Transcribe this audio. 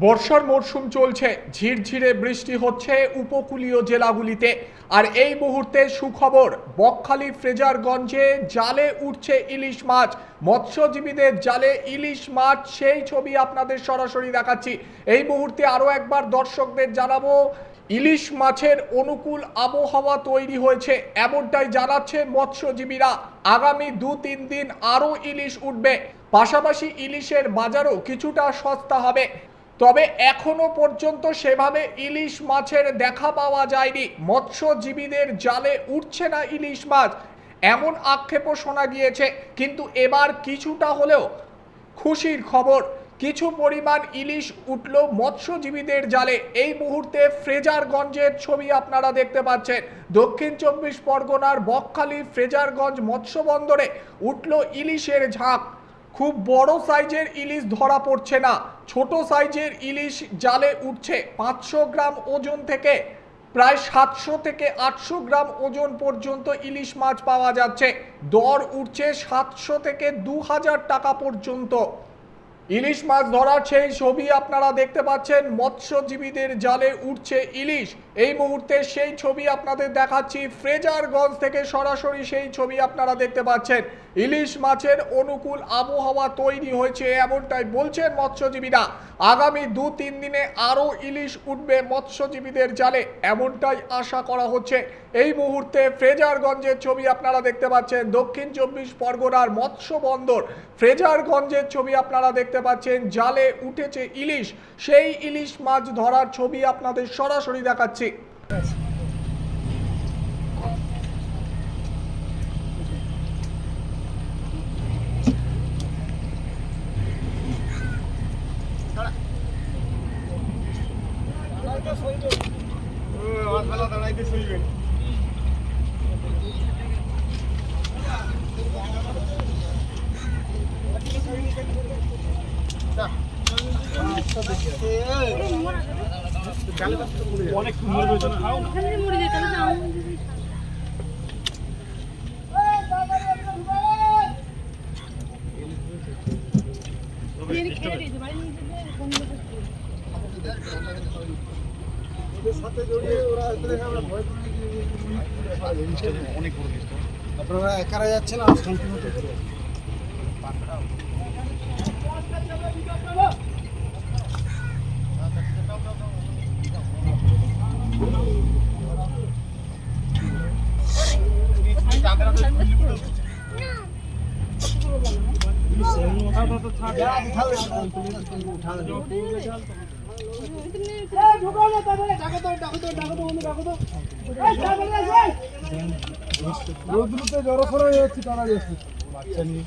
বর্ষার মরশুম চলছে, ঝিরঝিরে বৃষ্টি হচ্ছে উপকূলীয় জেলাগুলিতে। আর এই মুহূর্তে সুখবর, বকখালি ফ্রেজারগঞ্জে জালে উঠছে ইলিশ মাছ। মৎস্যজীবীদের জালে ইলিশ মাছ, সেই ছবি আপনাদের সরাসরি দেখাচ্ছি। এই মুহূর্তে আরও একবার দর্শকদের জানাব, ইলিশ মাছের অনুকূল আবহাওয়া তৈরি হয়েছে, এমনটাই জানাচ্ছে মৎস্যজীবীরা। আগামী দু তিন দিন আরও ইলিশ উঠবে। পাশাপাশি ইলিশের বাজারও কিছুটা সস্তা হবে। তবে এখনও পর্যন্ত সেভাবে ইলিশ মাছের দেখা পাওয়া যায়নি। মৎস্যজীবীদের জালে উঠছে না ইলিশ মাছ। এমন আক্ষেপও শোনা গিয়েছে। কিন্তু এবার কিছুটা হলেও খুশির খবর, কিছু পরিমাণ ইলিশ উঠল মৎস্যজীবীদের জালে। এই মুহূর্তে ফ্রেজারগঞ্জের ছবি আপনারা দেখতে পাচ্ছেন। দক্ষিণ চব্বিশ পরগনার বকখালি ফ্রেজারগঞ্জ মৎস্য বন্দরে উঠল ইলিশের ঝাঁক খুব বড় সাইজের ইলিশ ধরা পড়ছে না। ছোট সাইজের ইলিশ জালে উঠছে পাঁচশো গ্রাম ওজন থেকে, প্রায় সাতশো থেকে আটশো গ্রাম ওজন পর্যন্ত ইলিশ মাছ পাওয়া যাচ্ছে। দর উঠছে সাতশো থেকে দু হাজার টাকা পর্যন্ত। ইলিশ মাছ ধরার সেই ছবি আপনারা দেখতে পাচ্ছেন। মৎস্যজীবীদের জালে উঠছে ইলিশ। এই মুহূর্তে সেই ছবি আপনাদের দেখাচ্ছি। ফ্রেজারগঞ্জ থেকে সরাসরি সেই ছবি আপনারা দেখতে পাচ্ছেন। ইলিশ মাছের অনুকূল আবহাওয়া তৈরি হয়েছে, এমনটাই বলছেন মৎস্যজীবীরা। আগামী দু তিন দিনে আরও ইলিশ উঠবে মৎস্যজীবীদের জালে, এমনটাই আশা করা হচ্ছে। এই মুহূর্তে ফ্রেজারগঞ্জের ছবি আপনারা দেখতে পাচ্ছেন। দক্ষিণ চব্বিশ পরগনার মৎস্য বন্দর ফ্রেজারগঞ্জের ছবি আপনারা দেখতে পাচ্ছেন জালে উঠেছে ইলিশ। সেই ইলিশ মাছ ধরার ছবি আপনাদের সরাসরি দেখাচ্ছি। ওখানে মরে লোকের আপনারা একারা যাচ্ছেন আর শান্তি মতো রোদ্রুতে জড়ো হয়ে যাচ্ছে তারা যাচ্ছে বাচ্চা নিয়ে